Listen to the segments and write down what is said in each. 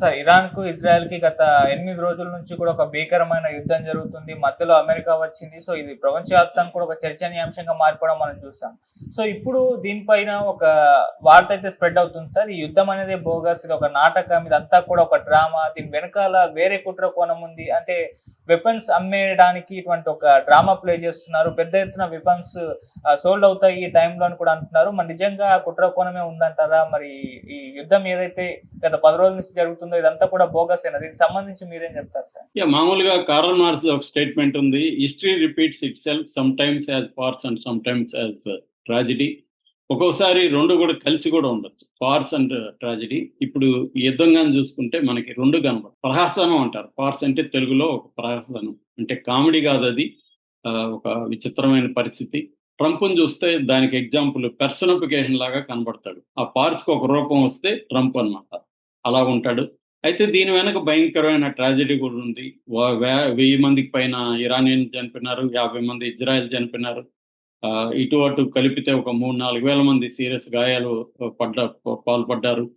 Sir ఇరాన్కు ఇజ్రాయెల్కి గత ఎనిమిది రోజుల నుంచి కూడా ఒక భీకరమైన యుద్ధం జరుగుతుంది. మధ్యలో అమెరికా వచ్చింది. సో ఇది ప్రపంచవ్యాప్తంగా కూడా ఒక చర్చనీయాంశంగా మారిపోవడం మనం చూసాం. సో ఇప్పుడు దీనిపైన ఒక వార్త అయితే స్ప్రెడ్ అవుతుంది సార్. ఈ యుద్ధం అనేది బోగస్ ఇది ఒక నాటకం. ఇదంతా కూడా ఒక డ్రామా. దీని వెనకాల వేరే కుట్ర కోణం ఉంది. అంటే వెపన్స్ అమ్మేయడానికి ఇటువంటి ఒక డ్రామా ప్లే చేస్తున్నారు. పెద్ద ఎత్తున వెపన్స్ సోల్డ్ అవుతాయి ఈ టైంలో అని కూడా అంటున్నారు. మరి నిజంగా కుట్ర కోణమే ఉందంటారా? మరి ఈ యుద్ధం ఏదైతే గత పది రోజుల నుంచి జరుగుతుందో ఇదంతా కూడా బోగస్ అయినా దీనికి సంబంధించి మీరేం చెప్తారు సార్? మామూలుగా కార్ల్ మార్క్స్ ఒక స్టేట్మెంట్ ఉంది. History repeats itself sometimes as farce and sometimes as tragedy. ఒక్కొక్కసారి రెండు కూడా కలిసి కూడా ఉండొచ్చు. ఫార్స్ అండ్ ట్రాజిడీ ఇప్పుడు ఈ యుద్ధంగా చూసుకుంటే మనకి రెండు కనబడు ప్రహాసనం అంటారు. ఫార్స్ అంటే తెలుగులో ఒక ప్రహాసనం. అంటే కామెడీ కాదు అది. ఆ, ఒక విచిత్రమైన పరిస్థితి. ట్రంప్ను చూస్తే దానికి ఎగ్జాంపుల్ పెర్సనిఫికేషన్ లాగా కనబడతాడు. ఆ పార్ట్స్కి ఒక రూపం వస్తే ట్రంప్ అన్నమాట. అలా ఉంటాడు. అయితే దీని వెనక భయంకరమైన ట్రాజడీ కూడా ఉంది. వెయ్యి మందికి పైన ఇరానియన్ చనిపోయినారు యాభై మంది ఇజ్రాయెల్ చనిపోయినారు. ఇటు అటు కలిపితే ఒక మూడు నాలుగు వేల మంది సీరియస్ గాయాలు పడ్డ పాల్పడ్డారు.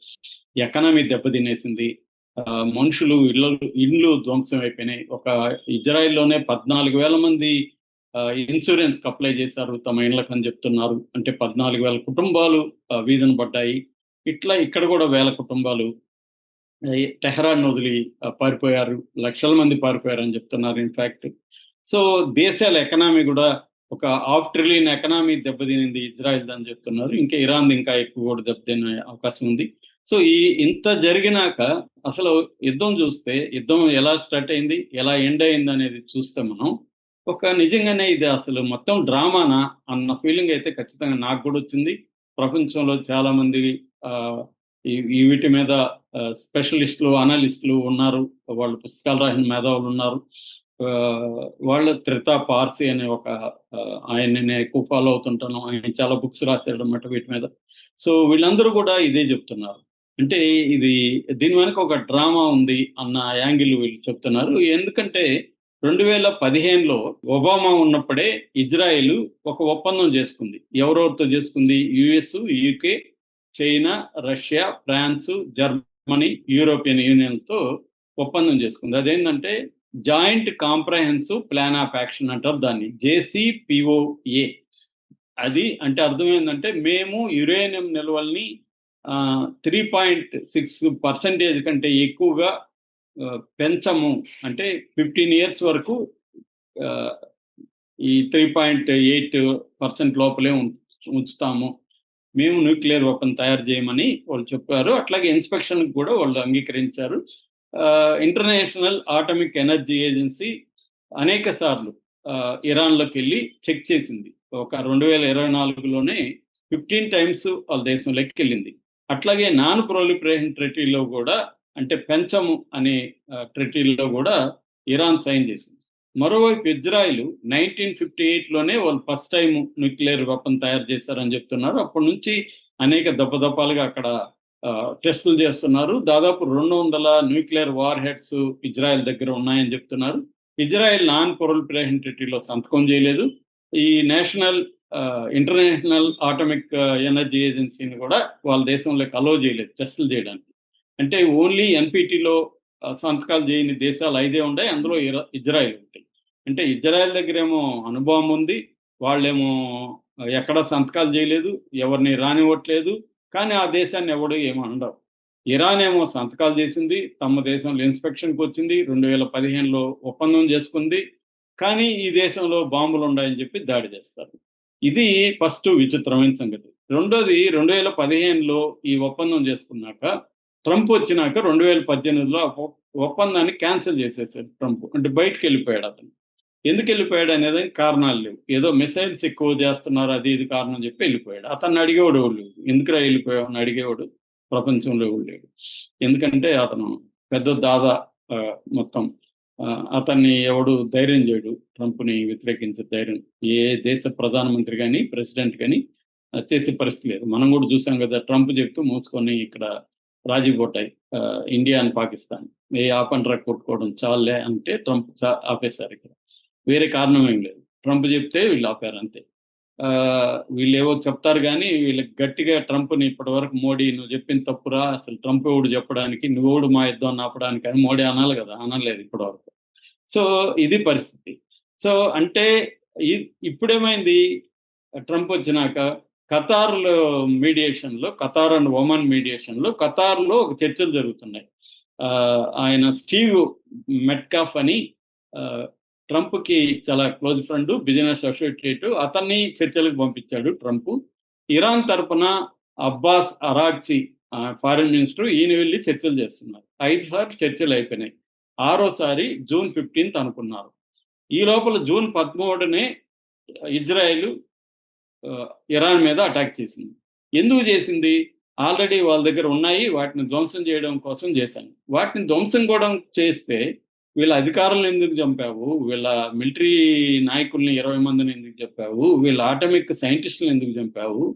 ఎకనామీ దెబ్బతినేసింది ఆ, మనుషులు ఇళ్ళు ఇండ్లు ధ్వంసం అయిపోయినాయి. ఒక ఇజ్రాయెల్లోనే పద్నాలుగు వేల మంది ఆ, ఇన్సూరెన్స్కి అప్లై చేశారు తమ ఇండ్లకు అని చెప్తున్నారు. అంటే పద్నాలుగు వేల కుటుంబాలు వీధిన వీధన పడ్డాయి. ఇట్లా ఇక్కడ కూడా వేల కుటుంబాలు టెహరాన్ వదిలి పారిపోయారు. లక్షల మంది పారిపోయారు అని చెప్తున్నారు ఇన్ఫ్యాక్ట్. సో దేశాల ఎకనామీ కూడా ఒక హాఫ్ ట్రిలియన్ ఎకనామీ దెబ్బతినింది ఇజ్రాయెల్ అని చెప్తున్నారు. ఇంకా ఇరాన్ ఇంకా ఎక్కువ కూడా దెబ్బతినే అవకాశం ఉంది. సో ఈ ఇంత జరిగినాక అసలు యుద్ధం చూస్తే యుద్ధం ఎలా స్టార్ట్ అయింది ఎలా ఎండ్ అయింది అనేది చూస్తే మనం ఒక నిజంగానే ఇది అసలు మొత్తం డ్రామానా అన్న ఫీలింగ్ అయితే ఖచ్చితంగా నాకు కూడా వచ్చింది. ప్రపంచంలో చాలా మంది ఆ, ఈ వీటి మీద స్పెషలిస్టులు అనలిస్టులు ఉన్నారు. వాళ్ళు పుస్తకాలు రాసిన మేధావులు ఉన్నారు. వాళ్ళ త్రితా పార్సీ అనే ఒక ఆయన్ని నేను ఎక్కువ ఫాలో అవుతుంటాను. ఆయన చాలా బుక్స్ రాశాడు అన్నమాట వీటి మీద. సో వీళ్ళందరూ కూడా ఇదే చెప్తున్నారు. అంటే ఇది దీని వెనక ఒక డ్రామా ఉంది అన్న యాంగిల్ వీళ్ళు చెప్తున్నారు. ఎందుకంటే రెండు వేల పదిహేనులో ఒబామా ఉన్నప్పుడే ఇజ్రాయెల్ ఒక ఒప్పందం చేసుకుంది. ఎవరెవరితో చేసుకుంది? US UK China Russia France Germany European యూనియన్తో ఒప్పందం చేసుకుంది. అదేంటంటే joint comprehensive plan of action అంటారు దాన్ని. జేసీపీఓఏ అది అంటే అర్థం ఏంటంటే మేము యురేనియం నిల్వల్ని త్రీ పాయింట్ సిక్స్ పర్సెంటేజ్ కంటే ఎక్కువగా పెంచము. అంటే ఫిఫ్టీన్ ఇయర్స్ వరకు ఈ త్రీ పాయింట్ ఎయిట్ పర్సెంట్ లోపలే ఉంచుతాము. మేము న్యూక్లియర్ వెపన్ తయారు చేయమని వాళ్ళు చెప్పారు. అట్లాగే ఇన్స్పెక్షన్ కూడా వాళ్ళు అంగీకరించారు. ఇంటర్నేషనల్ ఆటమిక్ ఎనర్జీ ఏజెన్సీ అనేక సార్లు ఇరాన్లోకి వెళ్ళి చెక్ చేసింది. ఒక రెండు వేల ఇరవై నాలుగులోనే ఫిఫ్టీన్ టైమ్స్ వాళ్ళ దేశంలోకి వెళ్ళింది అట్లాగే నాన్ ప్రొలిపరేషన్ ట్రెటీలో కూడా అంటే పెంచము అనే ట్రెటీలో కూడా ఇరాన్ సైన్ చేసింది. మరోవైపు ఇజ్రాయిల్ నైన్టీన్ ఫిఫ్టీ ఎయిట్లోనే వాళ్ళు ఫస్ట్ టైం న్యూక్లియర్ వెపన్ తయారు చేశారని చెప్తున్నారు. అప్పటి నుంచి అనేక దప్పదప్పాలుగా అక్కడ టెస్టులు చేస్తున్నారు. దాదాపు రెండు వందల న్యూక్లియర్ వార్ హెడ్స్ ఇజ్రాయెల్ దగ్గర ఉన్నాయని చెప్తున్నారు. ఇజ్రాయెల్ నాన్ ప్రొలిపరేషన్ ట్రెటీలో సంతకం చేయలేదు. ఈ నేషనల్ ఇంటర్నేషనల్ ఆటమిక్ ఎనర్జీ ఏజెన్సీని కూడా వాళ్ళ దేశంలోకి అలో చేయలేదు టెస్టులు చేయడానికి. అంటే ఓన్లీ ఎన్పిటిలో సంతకాలు చేయని దేశాలు ఐదే ఉన్నాయి. అందులో ఇజ్రాయెల్ ఉంటాయి అంటే ఇజ్రాయెల్ దగ్గర ఏమో అనుభవం ఉంది. వాళ్ళేమో ఎక్కడ సంతకాలు చేయలేదు. ఎవరిని రానివ్వట్లేదు. కానీ ఆ దేశాన్ని ఎవడు ఏమో ఇరాన్ ఏమో సంతకాలు చేసింది తమ దేశంలో ఇన్స్పెక్షన్కి వచ్చింది రెండు వేల పదిహేనులో ఒప్పందం చేసుకుంది కానీ ఈ దేశంలో బాంబులు ఉన్నాయని చెప్పి దాడి చేస్తారు. ఇది ఫస్ట్ విచిత్రమైన సంగతి. రెండోది రెండు వేల పదిహేనులో ఈ ఒప్పందం చేసుకున్నాక ట్రంప్ వచ్చినాక రెండు వేల పద్దెనిమిదిలో ఒప్పందాన్ని క్యాన్సిల్ చేసేసాడు ట్రంప్. అంటే బయటకు వెళ్ళిపోయాడు అతను. ఎందుకు వెళ్ళిపోయాడు అనేది కారణాలు లేవు. ఏదో మిసైల్స్ ఎక్కువ చేస్తున్నారు అది ఇది కారణం చెప్పి వెళ్ళిపోయాడు. అతన్ని అడిగేవాడు లేదు లేడు ఎందుకురా వెళ్ళిపోయావు అని అడిగేవాడు. ప్రపంచంలో లేడు ఎందుకంటే అతను పెద్ద దాదా మొత్తం. అతన్ని ఎవడు ధైర్యం చేయడు. ట్రంప్ని వ్యతిరేకించే ధైర్యం. ఏ దేశ ప్రధానమంత్రి కానీ ప్రెసిడెంట్ కానీ చేసే పరిస్థితి లేదు. మనం కూడా చూసాం కదా ట్రంప్ చెప్తూ మూసుకొని ఇక్కడ రాజీ పోటాయి ఇండియా అని పాకిస్తాన్. ఏ ఆపండ్రా కొట్టుకోవడం చాలే అంటే ట్రంప్ చా- ఆపేశారు ఇక్కడ. వేరే కారణం ఏం లేదు. ట్రంప్ చెప్తే వీళ్ళు ఆపారు అంతే. ఆ, వీళ్ళు ఏవో చెప్తారు కానీ వీళ్ళకి గట్టిగా ట్రంప్ని ఇప్పటి వరకు మోడీ నువ్వు చెప్పిన తప్పురా అసలు ట్రంప్ ఎవడు చెప్పడానికి నువ్వుడు మా యుద్ధం ఆపడానికి అని మోడీ అనాలి కదా అనలేదు ఇప్పటి వరకు సో ఇది పరిస్థితి. సో అంటే ఇ- ఇప్పుడేమైంది? ట్రంప్ వచ్చినాక ఖతార్లో మీడియేషన్లో ఖతార్ అండ్ ఒమన్ మీడియేషన్లో ఖతార్లో ఒక చర్చలు జరుగుతున్నాయి. ఆ, ఆయన స్టీవ్ మెట్కాఫ్ అని ట్రంప్కి చాలా క్లోజ్ ఫ్రెండ్ బిజినెస్ అసోసియేట్ అతన్ని చర్చలకు పంపించాడు ట్రంప్. ఇరాన్ తరపున అబ్బాస్ అరాక్చి ఫారిన్ మినిస్టర్ ఈయన వెళ్ళి చర్చలు చేస్తున్నారు. ఐదు సార్లు చర్చలు అయిపోయినాయి. ఆరోసారి జూన్ ఫిఫ్టీన్త్ అనుకున్నారు. ఈ లోపల జూన్ పదమూడునే ఇజ్రాయెల్ ఇరాన్ మీద అటాక్ చేసింది. ఎందుకు చేసింది? ఆల్రెడీ వాళ్ళ దగ్గర ఉన్నాయి వాటిని ధ్వంసం చేయడం కోసం చేశాను. వాటిని ధ్వంసం కూడా చేస్తే వీళ్ళ అధికారులను ఎందుకు చంపావు? వీళ్ళ మిలిటరీ నాయకుల్ని ఇరవై మందిని ఎందుకు చంపావు? వీళ్ళ ఆటమిక్ సైంటిస్టులను ఎందుకు చంపావు?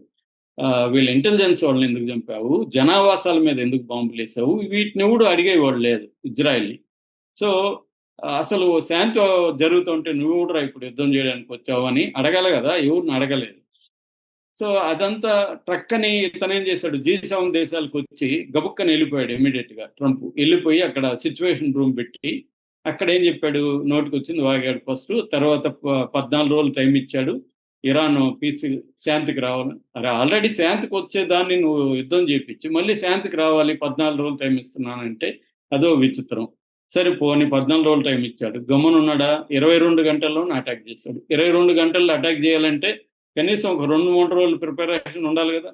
ఆ, వీళ్ళ ఇంటెలిజెన్స్ వాళ్ళని ఎందుకు చంపావు? జనావాసాల మీద ఎందుకు బాంబులు వేసావు? వీటిని కూడా అడిగేవాడు లేదు ఇజ్రాయెల్ సో అసలు శాంతి జరుగుతుంటే నువ్వు కూడా ఇప్పుడు యుద్ధం చేయడానికి వచ్చావు అని అడగాలి కదా? ఎవరిని అడగలేదు. సో అదంతా ట్రక్కని ఇతనేం చేశాడు? జీ సెవెన్ దేశాలకు వచ్చి గబుక్కని వెళ్ళిపోయాడు ఇమీడియట్గా ట్రంప్. వెళ్ళిపోయి అక్కడ సిచ్యువేషన్ రూమ్ పెట్టి అక్కడ ఏం చెప్పాడు? నోటికి వచ్చింది వాగాడు ఫస్ట్. తర్వాత పద్నాలుగు రోజులు టైం ఇచ్చాడు. ఇరాన్ పీస్ శాంతికి రావాలి అరే ఆల్రెడీ శాంతికి వచ్చేదాన్ని నువ్వు యుద్ధం చేపించి. మళ్ళీ శాంతికి రావాలి పద్నాలుగు రోజులు టైం ఇస్తున్నానంటే అదో విచిత్రం. సరే పోని పద్నాలుగు రోజులు టైం ఇచ్చాడు. గమ్మునున్నాడా ఇరవై రెండు గంటల్లోనే అటాక్ చేస్తాడు. ఇరవై రెండు గంటల్లో అటాక్ చేయాలంటే కనీసం ఒక రెండు మూడు రోజులు ప్రిపరేషన్ ఉండాలి కదా.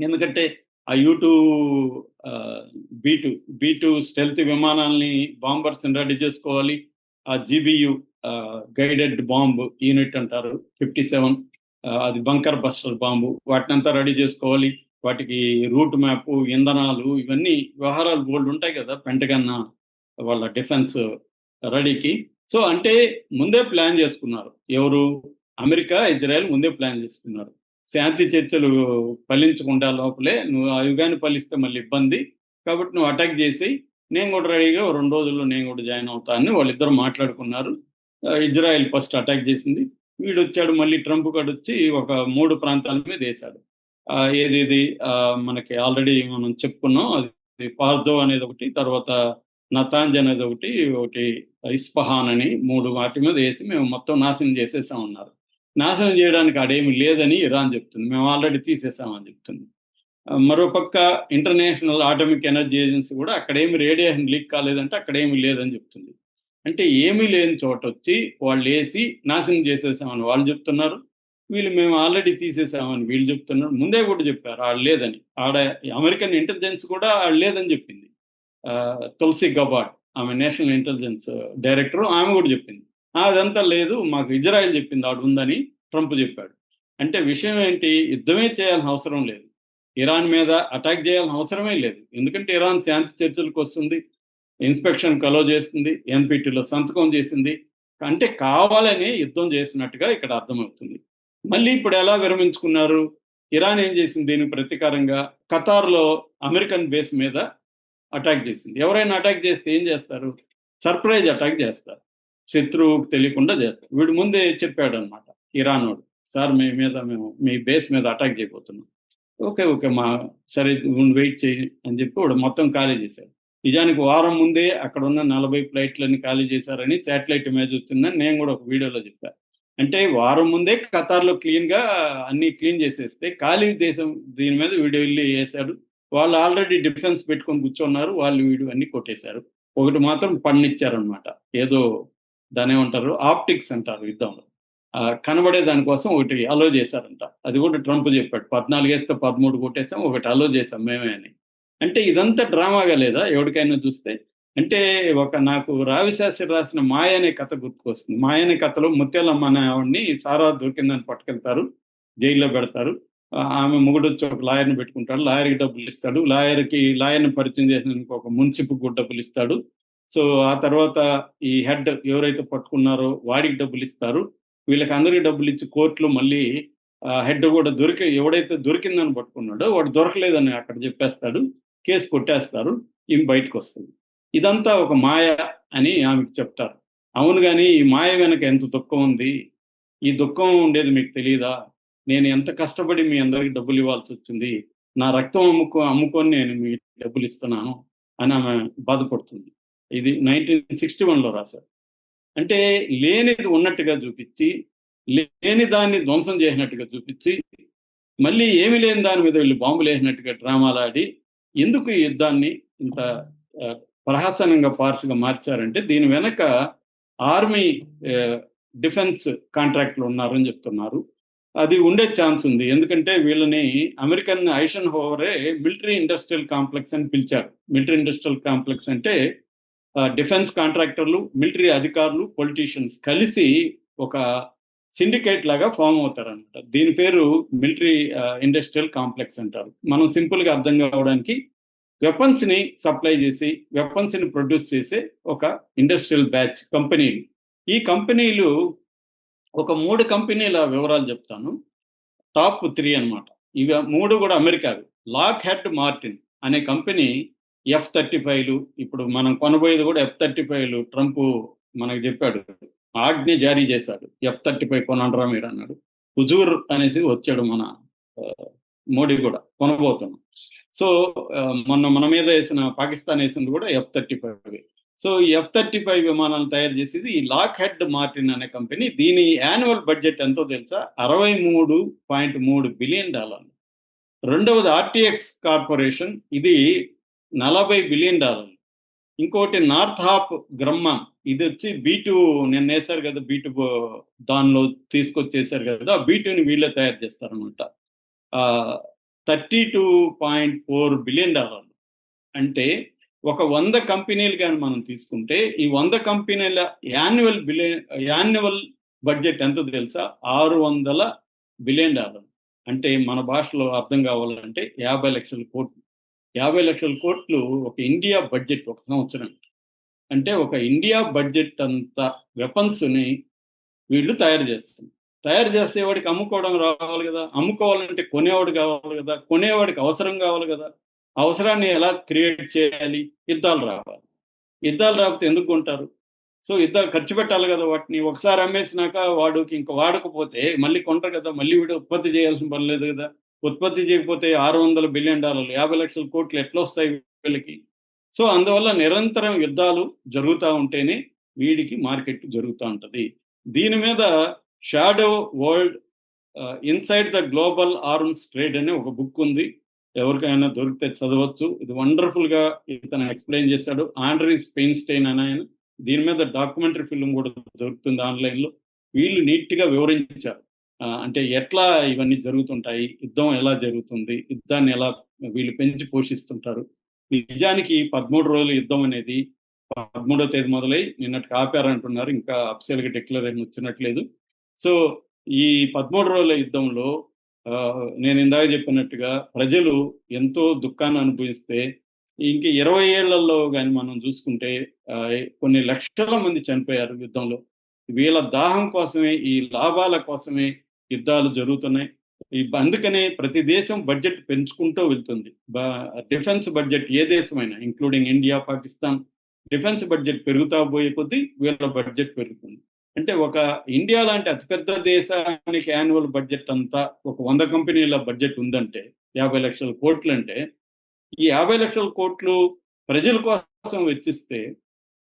ఎందుకంటే ఆ U two B two B two stealth విమానాల్ని bombers ready చేసుకోవాలి ఆ జీబీయు గైడెడ్ బాంబ్ యూనిట్ అంటారు ఫిఫ్టీ సెవెన్. అది బంకర్ బస్టర్ బాంబు. వాటినంతా రెడీ చేసుకోవాలి. వాటికి రూట్ మ్యాప్ ఇంధనాలు ఇవన్నీ వ్యవహారాలు బోల్డ్ ఉంటాయి కదా పెంటగన్న వాళ్ళ డిఫెన్స్ రెడీకి. సో అంటే ముందే ప్లాన్ చేసుకున్నారు. ఎవరు? అమెరికా ఇజ్రాయెల్ ముందే ప్లాన్ చేసుకున్నారు. శాంతి చర్చలు ఫలించకుండా లోపలే నువ్వు ఆ యుగాన్ని ఫలిస్తే మళ్ళీ ఇబ్బంది. కాబట్టి నువ్వు అటాక్ చేసి నేను కూడా రెడీగా రెండు రోజుల్లో నేను కూడా జాయిన్ అవుతా అని వాళ్ళిద్దరు మాట్లాడుకున్నారు. ఇజ్రాయెల్ ఫస్ట్ అటాక్ చేసింది. వీడు వచ్చాడు మళ్ళీ ట్రంప్ కూడా వచ్చి ఒక మూడు ప్రాంతాల మీద వేశాడు. ఆ, ఏది ఆ, మనకి ఆల్రెడీ మనం చెప్పుకున్నాం అది పార్దో అనేది ఒకటి తర్వాత నతాంజ్ అనేది ఒకటి ఒకటి ఇస్పహాన్ అని మూడు వాటి మీద వేసి మేము మొత్తం నాశనం చేసేసామన్నారు. నాశనం చేయడానికి అడేమి లేదని ఇరాన్ చెప్తుంది. మేము ఆల్రెడీ తీసేసామని చెప్తుంది. మరోపక్క ఇంటర్నేషనల్ ఆటమిక్ ఎనర్జీ ఏజెన్సీ కూడా అక్కడేమి రేడియేషన్ లీక్ కాలేదంటే అక్కడేమి లేదని చెప్తుంది. అంటే ఏమీ లేని చోట వచ్చి వాళ్ళు వేసి నాశనం చేసేసామని వాళ్ళు చెప్తున్నారు. వీళ్ళు మేము ఆల్రెడీ తీసేసామని వీళ్ళు చెప్తున్నారు. ముందే కూడా చెప్పారు వాళ్ళు లేదని. ఆడ అమెరికన్ ఇంటెలిజెన్స్ కూడా వాళ్ళు లేదని చెప్పింది. ఆ, తులసి గబాట్ ఆమె నేషనల్ ఇంటెలిజెన్స్ డైరెక్టర్ ఆమె కూడా చెప్పింది. అదంతా లేదు మాకు ఇజ్రాయెల్ చెప్పింది ఆడు ఉందని ట్రంప్ చెప్పాడు. అంటే విషయం ఏంటి? యుద్ధమే చేయాల్సిన అవసరం లేదు. ఇరాన్ మీద అటాక్ చేయాల్సిన అవసరమే లేదు. ఎందుకంటే ఇరాన్ శాంతి చర్చలకు వస్తుంది ఇన్స్పెక్షన్ కలో చేస్తుంది ఎన్పిటిలో సంతకం చేసింది. అంటే కావాలని యుద్ధం చేసినట్టుగా ఇక్కడ అర్థమవుతుంది. మళ్ళీ ఇప్పుడు ఎలా విరమించుకున్నారు? ఇరాన్ ఏం చేసింది దీనికి ప్రతీకారంగా? ఖతార్లో అమెరికన్ బేస్ మీద అటాక్ చేసింది. ఎవరైనా అటాక్ చేస్తే ఏం చేస్తారు? సర్ప్రైజ్ అటాక్ చేస్తారు. శత్రువుకు తెలియకుండా చేస్తారు వీడు ముందే చెప్పాడు అనమాట ఇరాన్ సార్ మీ మీద మేము మీ బేస్ మీద అటాక్ చేయబోతున్నాం. ఓకే ఓకే మా సరే వెయిట్ చేయి అని చెప్పి వాడు మొత్తం ఖాళీ చేశారు నిజానికి వారం ముందే అక్కడ ఉన్న నలభై ఫ్లైట్లని ఖాళీ చేశారని శాటిలైట్ ఇమేజ్ వచ్చిందని నేను కూడా ఒక వీడియోలో చెప్పాను అంటే వారం ముందే ఖతార్లో క్లీన్గా అన్ని క్లీన్ చేసేస్తే ఖాళీ దేశం దీని మీద వీడియో వెళ్ళి వేశాడు. వాళ్ళు ఆల్రెడీ డిఫెన్స్ పెట్టుకొని కూర్చున్నారు వాళ్ళు వీడు అన్ని కొట్టేశారు. ఒకటి మాత్రం పన్నిచ్చారనమాట ఏదో దాని ఏమంటారు? ఆప్టిక్స్ అంటారు యుద్ధంలో. కనబడే దానికోసం ఒకటి అలో చేశారంట. అది కూడా ట్రంప్ చెప్పాడు. పద్నాలుగు వేస్తే పదమూడు కొట్టేసాం ఒకటి అలో చేసాం మేమే అని. అంటే ఇదంతా డ్రామాగా లేదా? ఎవరికైనా చూస్తే? అంటే ఒక నాకు రావిశాస్త్రి రాసిన మాయ అనే కథ గుర్తుకొస్తుంది. మాయ అనే కథలో ముత్యాలమ్మ అనే ఆవిడ్ని సారా దొరికిందని పట్టుకెళ్తారు. జైల్లో పెడతారు. ఆమె మొగుడు వచ్చి ఒక లాయర్ని పెట్టుకుంటాడు. లాయర్కి డబ్బులు ఇస్తాడు. లాయర్కి లాయర్ని పరిచయం చేసినందుకు ఒక మున్సిపు డబ్బులు ఇస్తాడు. సో ఆ తర్వాత ఈ హెడ్ ఎవరైతే పట్టుకున్నారో వాడికి డబ్బులు ఇస్తారు. వీళ్ళకి అందరికి డబ్బులు ఇచ్చి కోర్టులో మళ్ళీ హెడ్ కూడా దొరికి ఎవడైతే దొరికిందని పట్టుకున్నాడో వాడు దొరకలేదని అక్కడ చెప్పేస్తాడు కేసు కొట్టేస్తారు ఈమె బయటకు వస్తుంది. ఇదంతా ఒక మాయ అని ఆమెకు చెప్తారు. అవును కానీ ఈ మాయ వెనక ఎంత దుఃఖం ఉంది? ఈ దుఃఖం ఉండేది మీకు తెలియదా నేను ఎంత కష్టపడి మీ అందరికి డబ్బులు ఇవ్వాల్సి వచ్చింది? నా రక్తం అమ్ముకో అమ్ముకొని నేను మీ డబ్బులు ఇస్తున్నాను అని ఆమె బాధపడుతుంది. ఇది నైన్టీన్ సిక్స్టీ వన్లో రాశారు. అంటే లేనిది ఉన్నట్టుగా చూపించి లేని దాన్ని ధ్వంసం చేసినట్టుగా చూపించి మళ్ళీ ఏమి లేని దాని మీద వీళ్ళు బాంబులు వేసినట్టుగా డ్రామాలు ఆడి ఎందుకు ఈ యుద్ధాన్ని ఇంత ప్రహాసనంగా ప్రహసనంగా పార్సుగా మార్చారంటే దీని వెనక ఆర్మీ డిఫెన్స్ కాంట్రాక్ట్లు ఉన్నారని చెప్తున్నారు. అది ఉండే ఛాన్స్ ఉంది. ఎందుకంటే వీళ్ళని అమెరికన్ ఐషన్ హోవరే మిలిటరీ ఇండస్ట్రియల్ కాంప్లెక్స్ అని పిలిచారు. మిలిటరీ ఇండస్ట్రియల్ కాంప్లెక్స్ అంటే డిఫెన్స్ కాంట్రాక్టర్లు మిలిటరీ అధికారులు పొలిటీషియన్స్ కలిసి ఒక సిండికేట్ లాగా ఫామ్ అవుతారనమాట దీని పేరు మిలిటరీ ఇండస్ట్రియల్ కాంప్లెక్స్ అంటారు. మనం సింపుల్గా అర్థం కావడానికి వెపన్స్ని సప్లై చేసి వెపన్స్ని ప్రొడ్యూస్ చేసే ఒక ఇండస్ట్రియల్ బ్యాచ్ కంపెనీలు. ఈ కంపెనీలు ఒక మూడు కంపెనీల వివరాలు చెప్తాను. టాప్ త్రీ అన్నమాట. ఇవి మూడు కూడా అమెరికావి. లాక్ హెడ్ మార్టిన్ అనే కంపెనీ ఎఫ్ థర్టీ ఫైవ్లు ఇప్పుడు మనం కొనబోయేది కూడా ఎఫ్ థర్టీ ఫైవ్లు ట్రంప్ మనకు చెప్పాడు. ఆజ్ఞ జారీ చేశాడు. ఎఫ్ థర్టీ ఫైవ్ కొనండ్రా మీరు అన్నాడు. హుజూర్ అనేసి వచ్చాడు మన మోడీ కూడా కొనబోతున్నాం. సో మొన్న మన మీద వేసిన పాకిస్తాన్ వేసింది కూడా F thirty five so F thirty five విమానాలు తయారు చేసేది ఈ లాక్ హెడ్ మార్టిన్ అనే కంపెనీ. దీని యాన్యువల్ బడ్జెట్ ఎంతో తెలుసా? అరవై మూడు పాయింట్ మూడు బిలియన్ డాలర్లు. రెండవది ఆర్టీఎక్స్ కార్పొరేషన్. ఇది నలభై బిలియన్ డాలర్లు. ఇంకోటి నార్త్ హాప్ గ్రమ్మాన్ ఇది వచ్చి బీటు టూ నిన్న వేశారు కదా బీటు టూ దానిలో తీసుకొచ్చేసారు కదా బీ టూని వీళ్ళే తయారు చేస్తారనమాట thirty two point four billion డాలర్లు. అంటే ఒక వంద కంపెనీలు కానీ మనం తీసుకుంటే ఈ వంద కంపెనీల యాన్యువల్ బిలియన్ యాన్యువల్ బడ్జెట్ ఎంత తెలుసా? ఆరు వందల బిలియన్ డాలర్లు. అంటే మన భాషలో అర్థం కావాలంటే యాభై లక్షల కోట్లు. యాభై లక్షల కోట్లు ఒక ఇండియా బడ్జెట్ ఒక సంవత్సరం అంటే ఒక ఇండియా బడ్జెట్ అంత వెపన్స్ని వీళ్ళు తయారు చేస్తున్నారు తయారు చేస్తే వాడికి అమ్ముకోవడం రావాలి కదా. అమ్ముకోవాలంటే కొనేవాడు కావాలి కదా. కొనేవాడికి అవసరం కావాలి కదా. అవసరాన్ని ఎలా క్రియేట్ చేయాలి? యుద్ధాలు రావాలి. యుద్ధాలు రాకపోతే ఎందుకు కొంటారు? సో యుద్ధాలు ఖర్చు పెట్టాలి కదా వాటిని. ఒకసారి అమ్మేసినాక వాడికి ఇంకా వాడకపోతే మళ్ళీ కొంటారు కదా. మళ్ళీ వీడు ఉత్పత్తి చేయాల్సిన పని లేదు కదా. ఉత్పత్తి చేయకపోతే ఆరు వందల బిలియన్ డాలర్లు యాభై లక్షల కోట్లు ఎట్లా వస్తాయి వీళ్ళకి? సో అందువల్ల నిరంతరం యుద్ధాలు జరుగుతూ ఉంటేనే వీడికి మార్కెట్ జరుగుతూ ఉంటుంది. దీని మీద Shadow World Inside the Global Arms Trade అనే ఒక బుక్ ఉంది. ఎవరికైనా దొరికితే చదవచ్చు. ఇది వండర్ఫుల్గా ఇతను ఎక్స్ప్లెయిన్ చేశాడు. ఆండ్రీస్ పెయిన్స్టైన్ అని ఆయన. దీని మీద డాక్యుమెంటరీ ఫిల్మ్ కూడా దొరుకుతుంది ఆన్లైన్లో వీళ్ళు నీట్గా వివరించారు. అంటే ఎట్లా ఇవన్నీ జరుగుతుంటాయి? యుద్ధం ఎలా జరుగుతుంది? యుద్ధాన్ని ఎలా వీళ్ళు పెంచి పోషిస్తుంటారు? నిజానికి పదమూడు రోజుల యుద్ధం అనేది పదమూడో తేదీ మొదలై నిన్నటికి ఆపారంటున్నారు. ఇంకా అఫ్సియల్గా డిక్లరేషన్ వచ్చినట్లేదు. సో ఈ పదమూడు రోజుల యుద్ధంలో ఆ, నేను ఇందాక చెప్పినట్టుగా ప్రజలు ఎంతో దుఃఖాన్ని అనుభవిస్తే ఇంక ఇరవై ఏళ్ళలో కానీ మనం చూసుకుంటే కొన్ని లక్షల మంది చనిపోయారు యుద్ధంలో. వీళ్ళ దాహం కోసమే ఈ లాభాల కోసమే యుద్ధాలు జరుగుతున్నాయి. ఈ అందుకనే ప్రతి దేశం బడ్జెట్ పెంచుకుంటూ వెళ్తుంది. డిఫెన్స్ బడ్జెట్ ఏ దేశమైనా including India Pakistan defence budget పెరుగుతా పోయే కొద్దీ వీళ్ళ బడ్జెట్ పెరుగుతుంది. అంటే ఒక ఇండియా లాంటి అతిపెద్ద దేశానికి యాన్యువల్ బడ్జెట్ అంతా ఒక వంద కంపెనీల బడ్జెట్ ఉందంటే యాభై లక్షల కోట్లు అంటే ఈ యాభై లక్షల కోట్లు ప్రజల కోసం వెచ్చిస్తే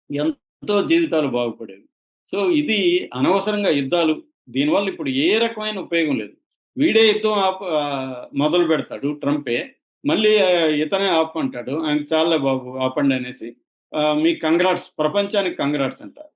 ఎంతో జీవితాలు బాగుపడేవి. సో ఇది అనవసరంగా యుద్ధాలు దీనివల్ల ఇప్పుడు ఏ రకమైన ఉపయోగం లేదు. వీడే యుద్ధం ఆప ఆ, మొదలు పెడతాడు ట్రంపే. మళ్ళీ ఇతనే ఆపమంటాడు. ఆయన చాలా బాబు ఆపండి అనేసి. ఆ, మీ కంగ్రాట్స్ ప్రపంచానికి కంగ్రాట్స్ అంటారు.